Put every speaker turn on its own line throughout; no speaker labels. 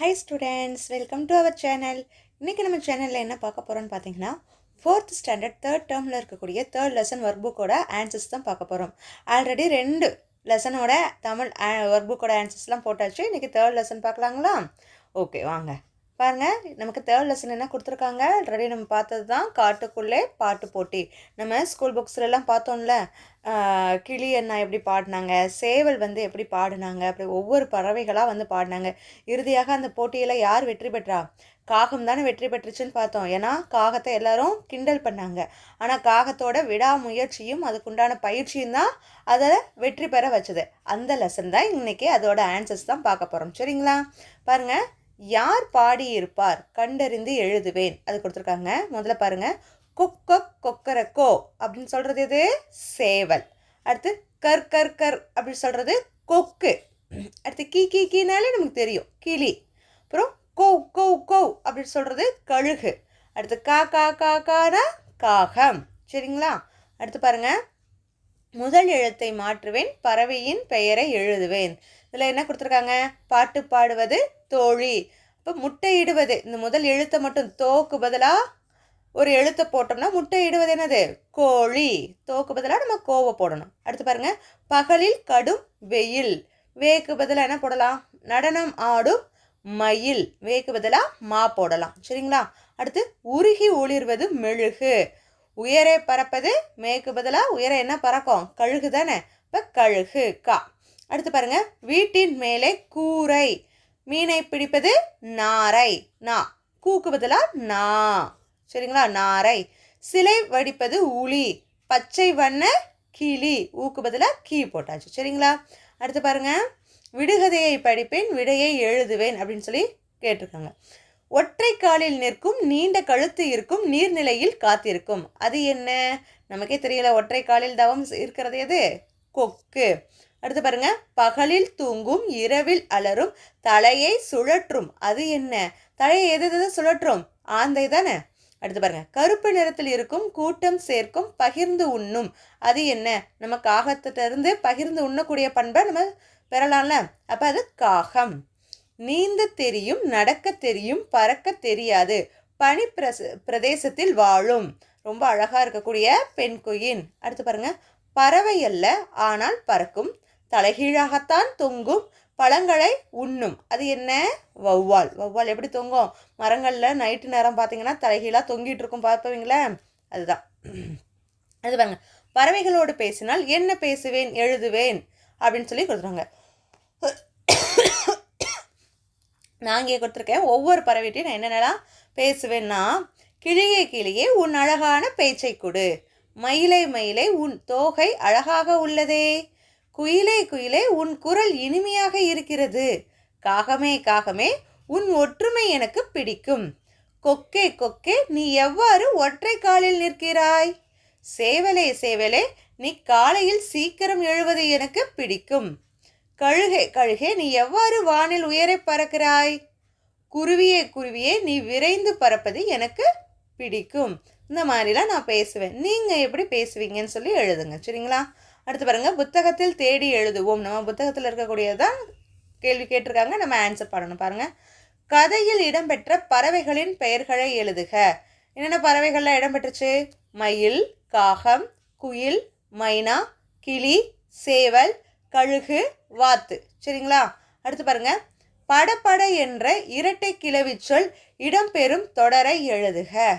Hi students welcome to our channel இன்றைக்கி நம்ம சேனலில் என்ன பார்க்க போகிறோம்னு பார்த்தீங்கன்னா ஃபோர்த் ஸ்டாண்டர்ட் தேர்ட் டேர்மில் இருக்கக்கூடிய தேர்ட் லெசன் ஒர்க் புக்கோட ஆன்சர்ஸ் தான் பார்க்க போகிறோம் ஆல்ரெடி ரெண்டு லெசனோட தமிழ் ஒர்க் புக்கோட ஆன்சர்ஸ்லாம் போட்டாச்சு. இன்றைக்கி தேர்ட் லெசன் பார்க்கலாங்களா? ஓகே வாங்க. பாருங்கள் நமக்கு தேர்ட் லெசன் என்ன கொடுத்துருக்காங்க? ஆல்ரெடி நம்ம பார்த்தது தான் காட்டுக்குள்ளே பாட்டு போட்டி. நம்ம ஸ்கூல் புக்ஸ்லலாம் பார்த்தோம்ல கிளி அண்ணா எப்படி பாடினாங்க சேவல் வந்து எப்படி பாடினாங்க அப்படி ஒவ்வொரு பறவைகளாக வந்து பாடினாங்க. இறுதியாக அந்த போட்டியில் யார் வெற்றி பெற்றா? காகம் தானே வெற்றி பெற்றுச்சுன்னு பார்த்தோம். ஏன்னா காகத்தை எல்லாரும் கிண்டல் பண்ணாங்க. ஆனால் காகத்தோட விடாமுயற்சியும் அதுக்குண்டான பயிற்சியும் தான் அதை வெற்றி பெற வச்சது. அந்த லெசன் தான் இன்றைக்கி அதோட ஆன்சர்ஸ் தான் பார்க்க போகிறோம் சரிங்களா? பாருங்கள் யார் பாடியிருப்பார்? கண்டறிந்து எழுதுவேன். அது கொடுத்துருக்காங்க. முதல்ல பாருங்க. கொக்கொக் கொக்கரக்கோ அப்படின்னு சொல்கிறது எது? சேவல். அடுத்து கர் கர் கர் அப்படின்னு சொல்கிறது கொக்கு. அடுத்து கீ கீ கீனாலே நமக்கு தெரியும். கிளி. அப்புறம் கோ கோ கோ அப்படின்னு சொல்கிறது கழுகு. அடுத்து கா கா கா கானா காகம். சரிங்களா? அடுத்து பாருங்க. முதல் எழுத்தை மாற்றுவேன் பறவையின் பெயரை எழுதுவேன். இதில் என்ன கொடுத்துருக்காங்க? பாட்டு பாடுவது தோழி. இப்போ முட்டையிடுவது. இந்த முதல் எழுத்தை மட்டும் தோக்கு பதிலாக ஒரு எழுத்தை போட்டோம்னா முட்டையிடுவது என்னது? கோழி. தோக்கு பதிலாக நம்ம கோவை போடணும். அடுத்து பாருங்கள் பகலில் கடும் வெயில். வேக்கு பதிலாக என்ன போடலாம்? நடனம் ஆடும் மயில். வேக்கு பதிலாக மா போடலாம். சரிங்களா? அடுத்து உருகி ஒளிர்வது மெழுகு. உயரே பறப்பது மேற்கு பதிலாக உயர என்ன பறக்கும்? கழுகு தானே. இப்போ கழுகு கா. அடுத்து பாருங்கள் வீட்டின் மேலே கூரை. மீனை பிடிப்பது நாரை. நா. கூக்கு பதிலாக நா. சரிங்களா? நாரை. சிலை வடிப்பது உளி. பச்சை வண்ண கிளி. ஊக்கு பதிலாக கீ போட்டாச்சு. சரிங்களா? அடுத்து பாருங்க. விடுகதையை படிப்பேன் விடையை எழுதுவேன் அப்படின்னு சொல்லி கேட்டிருக்காங்க. ஒற்றை காலில் நிற்கும் நீண்ட கழுத்து இருக்கும் நீர்நிலையில் காத்திருக்கும். அது என்ன? நமக்கே தெரியல. ஒற்றை காலில் தவம் இருக்கிறது எது? கொக்கு. அடுத்து பாருங்க. பகலில் தூங்கும் இரவில் அலரும் தலையை சுழற்றும். அது என்ன? தலையை எது எது சுழற்றும்? ஆந்தை தானே? அடுத்து பாருங்க. கருப்பு நிறத்தில் இருக்கும் கூட்டம் சேர்க்கும் பகிர்ந்து உண்ணும். அது என்ன? நம்ம காகத்திலிருந்து இருந்து பகிர்ந்து உண்ணக்கூடிய பண்பை நம்ம பெறலாம்ல. அப்ப அது காகம். நீந்த தெரியும் நடக்க தெரியும் பறக்க தெரியாது. பனி பிரச பிரதேசத்தில் வாழும். ரொம்ப அழகா இருக்கக்கூடிய பெண் குயின். அடுத்து பாருங்க. பறவை அல்ல ஆனால் பறக்கும். தலைகீழாகத்தான் தொங்கும் பழங்களை உண்ணும். அது என்ன? வௌவால். வௌவால் எப்படி தொங்கும்? மரங்களில் நைட்டு நேரம் பார்த்தீங்கன்னா தலைகீழாக தொங்கிட்டு இருக்கும் பார்ப்பீங்களே? அதுதான். அது பாருங்க. பறவைகளோடு பேசினால் என்ன பேசுவேன்? எழுதுவேன். அப்படின்னு சொல்லி கொடுத்துருவாங்க. நான் இங்கே கொடுத்துருக்கேன். ஒவ்வொரு பறவைகிட்டையும் நான் என்னென்னலாம் பேசுவேன்னா கிளியே கிளியே உன் அழகான பேச்சை கொடு. மயிலை மயிலை உன் தோகை அழகாக உள்ளதே. குயிலே குயிலே உன் குரல் இனிமையாக இருக்கிறது. காகமே காகமே உன் ஒற்றுமை எனக்கு பிடிக்கும். கொக்கே கொக்கே நீ எவ்வாறு ஒற்றை காலில் நிற்கிறாய்? சேவலே சேவலே நீ காலையில் சீக்கிரம் எழுவது எனக்கு பிடிக்கும். கழுகே கழுகே நீ எவ்வாறு வானில் உயரை பறக்கிறாய்? குருவியே குருவியே நீ விரைந்து பறப்பது எனக்கு பிடிக்கும். இந்த மாதிரிலாம் நான் பேசுவேன். நீங்கள் எப்படி பேசுவீங்கன்னு சொல்லி எழுதுங்க. சரிங்களா? அடுத்து பாருங்கள் புத்தகத்தில் தேடி எழுதுவோம். நம்ம புத்தகத்தில் இருக்கக்கூடியதான் கேள்வி கேட்டிருக்காங்க. நம்ம ஆன்சர் பண்ணணும் பாருங்க. கதையில் இடம்பெற்ற பறவைகளின் பெயர்களை எழுதுக. என்னென்ன பறவைகள்லாம் இடம்பெற்றுச்சு? மயில் காகம் குயில் மைனா கிளி சேவல் கழுகு வாத்து. சரிங்களா? அடுத்து பாருங்க. படப்பட என்ற இரட்டை கிளவிச் சொல் இடம்பெறும் தொடரை எழுதுக.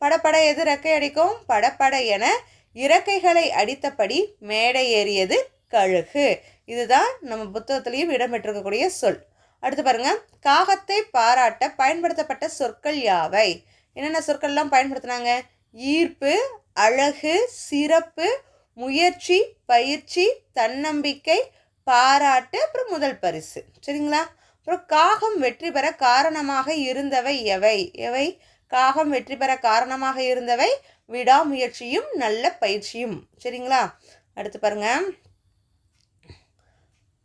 படப்பட எது ரெக்கை அடிக்கும்? படப்பட என இறக்கைகளை அடித்தபடி மேடை ஏறியது கழுகு. இதுதான் நம்ம புத்தகத்திலையும் இடம்பெற்றிருக்கக்கூடிய சொல். அடுத்து பாருங்க. காகத்தை பாராட்ட பயன்படுத்தப்பட்ட சொற்கள் யாவை? என்னென்ன சொற்கள்லாம் பயன்படுத்தினாங்க? ஈர்ப்பு அழகு சிறப்பு முயற்சி பயிற்சி தன்னம்பிக்கை பாராட்டு அப்புறம் முதல் பரிசு. சரிங்களா? அப்புறம் காகம் வெற்றி பெற காரணமாக இருந்தவை எவை? எவை? காகம் வெற்றி பெற காரணமாக இருந்தவை விடாமுயற்சியும் நல்ல பயிற்சியும். சரிங்களா? அடுத்து பாருங்க.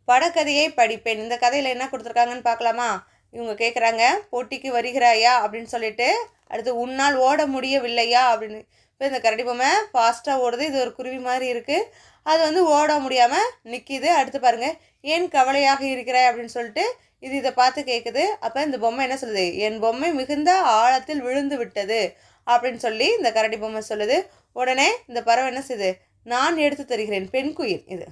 படக்கதையை படிப்பேன். இந்த கதையில் என்ன கொடுத்துருக்காங்கன்னு பார்க்கலாமா? இவங்க கேட்குறாங்க போட்டிக்கு வருகிறாயா? அப்படின்னு சொல்லிட்டு அடுத்து உன்னால் ஓட முடியவில்லையா? அப்படின்னு. இப்போ இந்த கரடி பொம்மை ஃபாஸ்ட்டாக ஓடுது. இது ஒரு குருவி மாதிரி இருக்குது அது வந்து ஓட முடியாமல் நிற்கிது அடுத்து பாருங்கள் ஏன் கவலையாக இருக்கிறாய்? அப்படின்னு சொல்லிட்டு இது இதை பார்த்து கேட்குது அப்போ இந்த பொம்மை என்ன சொல்லுது? என் பொம்மை மிகுந்த ஆழத்தில் விழுந்து விட்டது அப்படின்னு சொல்லி இந்த கரடி பொம்மை சொல்லுது. உடனே இந்த பறவை என்ன செய்யுது நான் எடுத்து தருகிறேன் பெண் குயில் இது.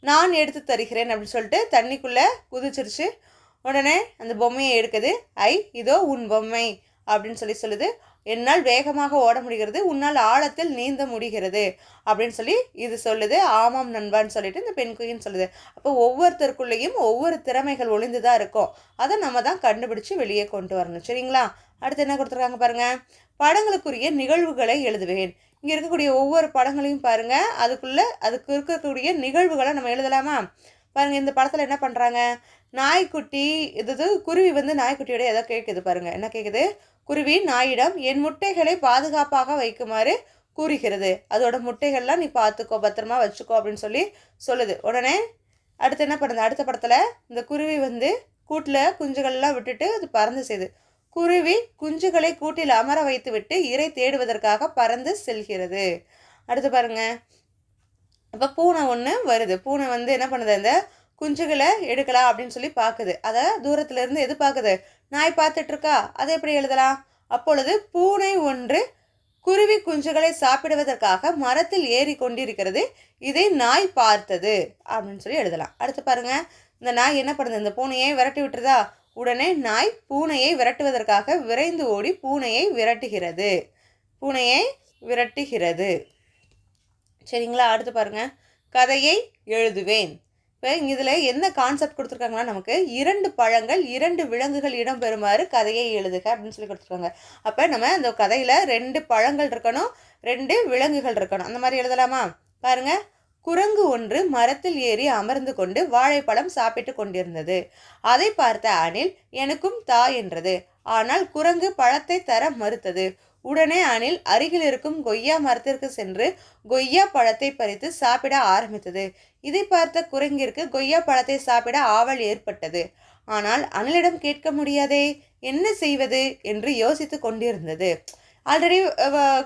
நான் எடுத்து தருகிறேன் அப்படின்னு சொல்லிட்டு தண்ணிக்குள்ளே குதிச்சிருச்சு. உடனே அந்த பொம்மையை எடுக்குது. ஐ இதோ உன் பொம்மை. அப்படின்னு சொல்லி சொல்லுது. என்னால் வேகமாக ஓட முடிகிறது உன்னால் ஆழத்தில் நீந்த முடிகிறது அப்படின்னு சொல்லி இது சொல்லுது. ஆமாம் நண்பான்னு சொல்லிட்டு இந்த பெண் குயின் சொல்லுது. அப்போ ஒவ்வொருத்தருக்குள்ளேயும் ஒவ்வொரு திறமைகள் ஒளிந்து தான் இருக்கும். அதை நம்ம தான் கண்டுபிடிச்சு வெளியே கொண்டு வரணும். சரிங்களா? அடுத்து என்ன கொடுத்துருக்காங்க பாருங்க. படங்களுக்குரிய நிகழ்வுகளை எழுதுவேன். இங்கே இருக்கக்கூடிய ஒவ்வொரு படங்களையும் பாருங்க. அதுக்குள்ள அதுக்கு இருக்கக்கூடிய நிகழ்வுகளை நம்ம எழுதலாமா? பாருங்க இந்த படத்தில் என்ன பண்ணுறாங்க நாய்க்குட்டி இது இது குருவி வந்து நாய்க்குட்டியோட ஏதோ கேட்குது பாருங்க. என்ன கேட்குது குருவி நாயிடம் என் முட்டைகளை பாதுகாப்பாக வைக்குமாறு கூறுகிறது. அதோட முட்டைகள்லாம் நீ பார்த்துக்கோ பத்திரமா வச்சுக்கோ அப்படின்னு சொல்லி சொல்லுது. உடனே அடுத்து என்ன பண்ணுது? அடுத்த படத்தில் இந்த குருவி வந்து கூட்டில் குஞ்சுகள்லாம் விட்டுட்டு அது பறந்து செய்யுது குருவி குஞ்சுகளை கூட்டில் அமர வைத்துவிட்டு இறை தேடுவதற்காக பறந்து செல்கிறது. அடுத்து பாருங்க. அப்போ பூனை ஒன்று வருது. பூனை வந்து என்ன பண்ணுது? அந்த குஞ்சுகளை எடுக்கலாம் அப்படின்னு சொல்லி பார்க்குது அதை தூரத்துலேருந்து எது பார்க்குது நாய் பார்த்துட்டு இருக்கா அதை எப்படி எழுதலாம்? அப்பொழுது பூனை ஒன்று குருவி குஞ்சுகளை சாப்பிடுவதற்காக மரத்தில் ஏறி கொண்டிருக்கிறது. இதை நாய் பார்த்தது அப்படின்னு சொல்லி எழுதலாம். அடுத்து பாருங்க. இந்த நாய் என்ன பண்ணுது? இந்த பூனையை விரட்டி விட்டுருதா? உடனே நாய் பூனையை விரட்டுவதற்காக விரைந்து ஓடி பூனையை விரட்டுகிறது. பூனையை விரட்டுகிறது. சரிங்களா? அடுத்து பாருங்க. கதையை எழுதுவேன். இப்போ இதில் என்ன கான்செப்ட் கொடுத்துருக்காங்கன்னா நமக்கு இரண்டு பழங்கள் இரண்டு விலங்குகள் இடம்பெறுமாறு கதையை எழுதுக அப்படின்னு சொல்லி கொடுத்துருக்காங்க. அப்போ நம்ம அந்த கதையில் ரெண்டு பழங்கள் இருக்கணும் ரெண்டு விலங்குகள் இருக்கணும். அந்த மாதிரி எழுதலாமா? பாருங்க. குரங்கு ஒன்று மரத்தில் ஏறி அமர்ந்து கொண்டு வாழைப்பழம் சாப்பிட்டு கொண்டிருந்தது. அதை பார்த்த அணில் எனக்கும் தா என்றது. ஆனால் குரங்கு பழத்தை தர மறுத்தது. உடனே அணில் அருகில் இருக்கும் கொய்யா மரத்திற்கு சென்று கொய்யா பழத்தை பறித்து சாப்பிட ஆரம்பித்தது. இதை பார்த்த குரங்கிற்கு கொய்யா பழத்தை சாப்பிட ஆவல் ஏற்பட்டது. ஆனால் அணிலிடம் கேட்க முடியாதே என்ன செய்வது? என்று யோசித்து கொண்டிருந்தது. ஆல்ரெடி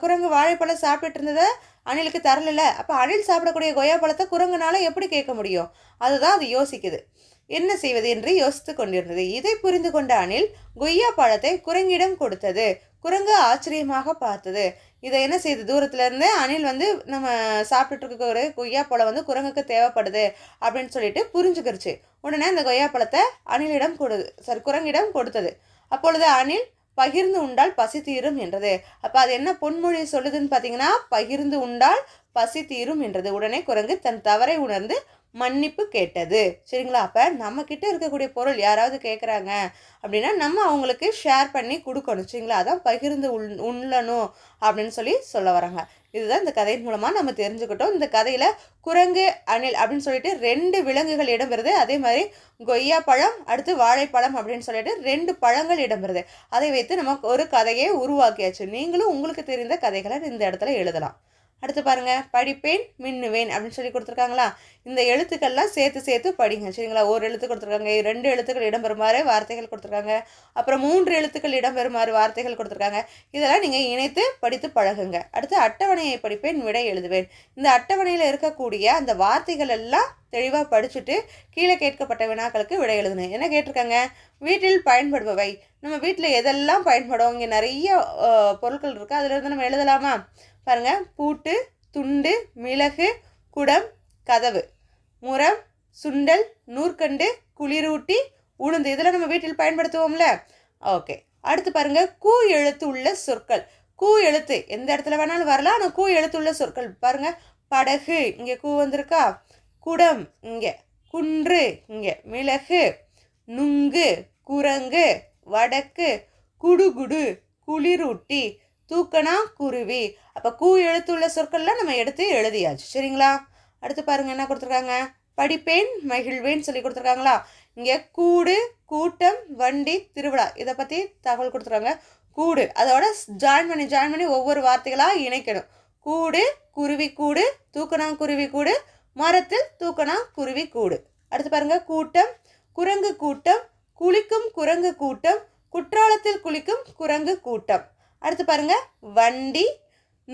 குரங்கு வாழைப்பழம் சாப்பிட்டு இருந்ததை அணிலுக்கு தரல அப்போ அணில் சாப்பிடக்கூடிய கொய்யா பழத்தை குரங்குனால எப்படி கேட்க முடியும்? அதுதான் அது யோசிக்குது. என்ன செய்வது என்று யோசித்து கொண்டிருந்தது. இதை புரிந்து கொண்ட அணில் கொய்யா பழத்தை குரங்கிடம் கொடுத்தது. குரங்கு ஆச்சரியமாக பார்த்தது. இதை என்ன செய்து? தூரத்துல இருந்து அணில் வந்து நம்ம சாப்பிட்டுட்டு இருக்க ஒரு கொய்யா பழம் வந்து குரங்குக்கு தேவைப்படுது அப்படின்னு சொல்லிட்டு புரிஞ்சுக்கிருச்சு. உடனே அந்த கொய்யா பழத்தை அணிலிடம் கொடு சரி குரங்கிடம் கொடுத்தது. அப்பொழுது அணில் பகிர்ந்து உண்டால் பசி தீரும் என்றது. அப்போ அது என்ன பொன்மொழி சொல்லுதுன்னு பார்த்தீங்கன்னா பகிர்ந்து உண்டால் பசி தீரும் என்றது. உடனே குரங்கு தன் தவறை உணர்ந்து மன்னிப்பு கேட்டது. சரிங்களா? அப்போ நம்ம கிட்ட இருக்கக்கூடிய பொருள் யாராவது கேட்குறாங்க அப்படின்னா நம்ம அவங்களுக்கு ஷேர் பண்ணி கொடுக்கணும். சரிங்களா? அதான் பகிர்ந்து உள் உண்ணணும் அப்படின்னு சொல்லி சொல்ல வராங்க. இதுதான் இந்த கதையின் மூலமாக நம்ம தெரிஞ்சுக்கிட்டோம். இந்த கதையில் குரங்கு அணில் அப்படின்னு சொல்லிட்டு ரெண்டு விலங்குகள் இடம்பெறுது. அதே மாதிரி கொய்யா பழம் அடுத்து வாழைப்பழம் அப்படின்னு சொல்லிட்டு ரெண்டு பழங்கள் இடம்பெறுது. அதை வைத்து நமக்கு ஒரு கதையை உருவாக்கியாச்சு. நீங்களும் உங்களுக்கு தெரிந்த கதைகளை இந்த இடத்துல எழுதலாம். அடுத்து பாருங்கள் படிப்பேன் மின்னுவேன் அப்படின்னு சொல்லி கொடுத்துருக்காங்களா? இந்த எழுத்துக்கள்லாம் சேர்த்து சேர்த்து படிங்க சரிங்களா? ஒரு எழுத்து கொடுத்துருக்காங்க ரெண்டு எழுத்துக்கள் இடம்பெறுமாறு வார்த்தைகள் கொடுத்துருக்காங்க அப்புறம் மூன்று எழுத்துக்கள் இடம்பெறுமாறு வார்த்தைகள் கொடுத்துருக்காங்க. இதெல்லாம் நீங்கள் இணைத்து படித்து பழகுங்க. அடுத்து அட்டவணையை படிப்பேன் விடை எழுதுவேன். இந்த அட்டவணையில் இருக்கக்கூடிய அந்த வார்த்தைகள் எல்லாம் தெளிவாக படிச்சுட்டு கீழே கேட்கப்பட்ட வினாக்களுக்கு விடை எழுதணும் என்ன கேட்டிருக்காங்க? வீட்டில் பயன்படுபவை. நம்ம வீட்டில் எதெல்லாம் பயன்படும்? இங்கே நிறைய பொருட்கள் இருக்குது அதில் இருந்து நம்ம எழுதலாமா? பாருங்க. பூட்டு துண்டு மிளகு குடம் கதவு. முரம் சுண்டல் நூற்கண்டு குளிரூட்டி உளுந்து. இதெல்லாம் நம்ம வீட்டில் பயன்படுத்துவோம்ல? ஓகே. அடுத்து பாருங்கள் கூ எழுத்து உள்ள சொற்கள். கூ எழுத்து எந்த இடத்துல வேணாலும் வரலாம். ஆனால் கூ எழுத்து உள்ள சொற்கள். பாருங்கள் படகு. இங்கே கூ வந்திருக்கா? குடம் இங்கே. குன்று இங்கே. மிளகு நுங்கு குரங்கு வடக்கு குடுகுடு குளிரூட்டி தூக்கணா குருவி அப்போ கூ எழுத்துள்ள சொற்கள்லாம் நம்ம எடுத்து எழுதியாச்சு. சரிங்களா? அடுத்து பாருங்கள் என்ன கொடுத்துருக்காங்க? படிப்பேன் மகிழ்வேன் சொல்லி கொடுத்துருக்காங்களா? இங்கே கூடு கூட்டம் வண்டி திருவிழா. இதை பற்றி தகவல் கொடுத்துருக்காங்க. கூடு. அதோட ஜாயின் பண்ணி ஜாயின் பண்ணி ஒவ்வொரு வார்த்தைகளாக இணைக்கணும். கூடு குருவி கூடு தூக்கணாங்குருவி கூடு மரத்தில் தூக்கணா குருவி கூடு. அடுத்து பாருங்க கூட்டம் குரங்கு கூட்டம் குளிக்கும் குரங்கு கூட்டம் குற்றாலத்தில் குளிக்கும் குரங்கு கூட்டம். அடுத்து பாருங்க வண்டி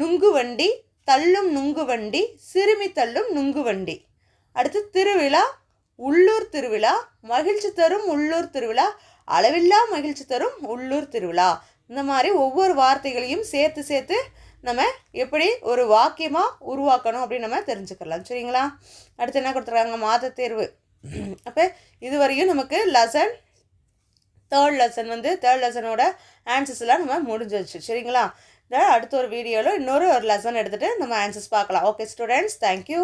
நுங்கு வண்டி தள்ளும் நுங்கு வண்டி சிறுமி தள்ளும் நுங்கு வண்டி. அடுத்து திருவிழா உள்ளூர் திருவிழா மகிழ்ச்சி தரும் உள்ளூர் திருவிழா அளவில்லா மகிழ்ச்சி தரும் உள்ளூர் திருவிழா. இந்த மாதிரி ஒவ்வொரு வார்த்தைகளையும் சேர்த்து சேர்த்து நம்ம எப்படி ஒரு வாக்கியமாக உருவாக்கணும் அப்படின்னு நம்ம தெரிஞ்சுக்கலாம். சரிங்களா? அடுத்து என்ன கொடுத்துருக்காங்க? மாத தேர்வு. அப்போ இதுவரையும் நமக்கு லெசன் தேர்ட் லெசன் வந்து தேர்ட் லெசனோட ஆன்சர்ஸ்லாம் நம்ம முடிஞ்சிருச்சு சரிங்களா? அடுத்த ஒரு வீடியோவில் இன்னொரு ஒரு லெசன் எடுத்துகிட்டு நம்ம ஆன்சர்ஸ் பார்க்கலாம். Okay students thank you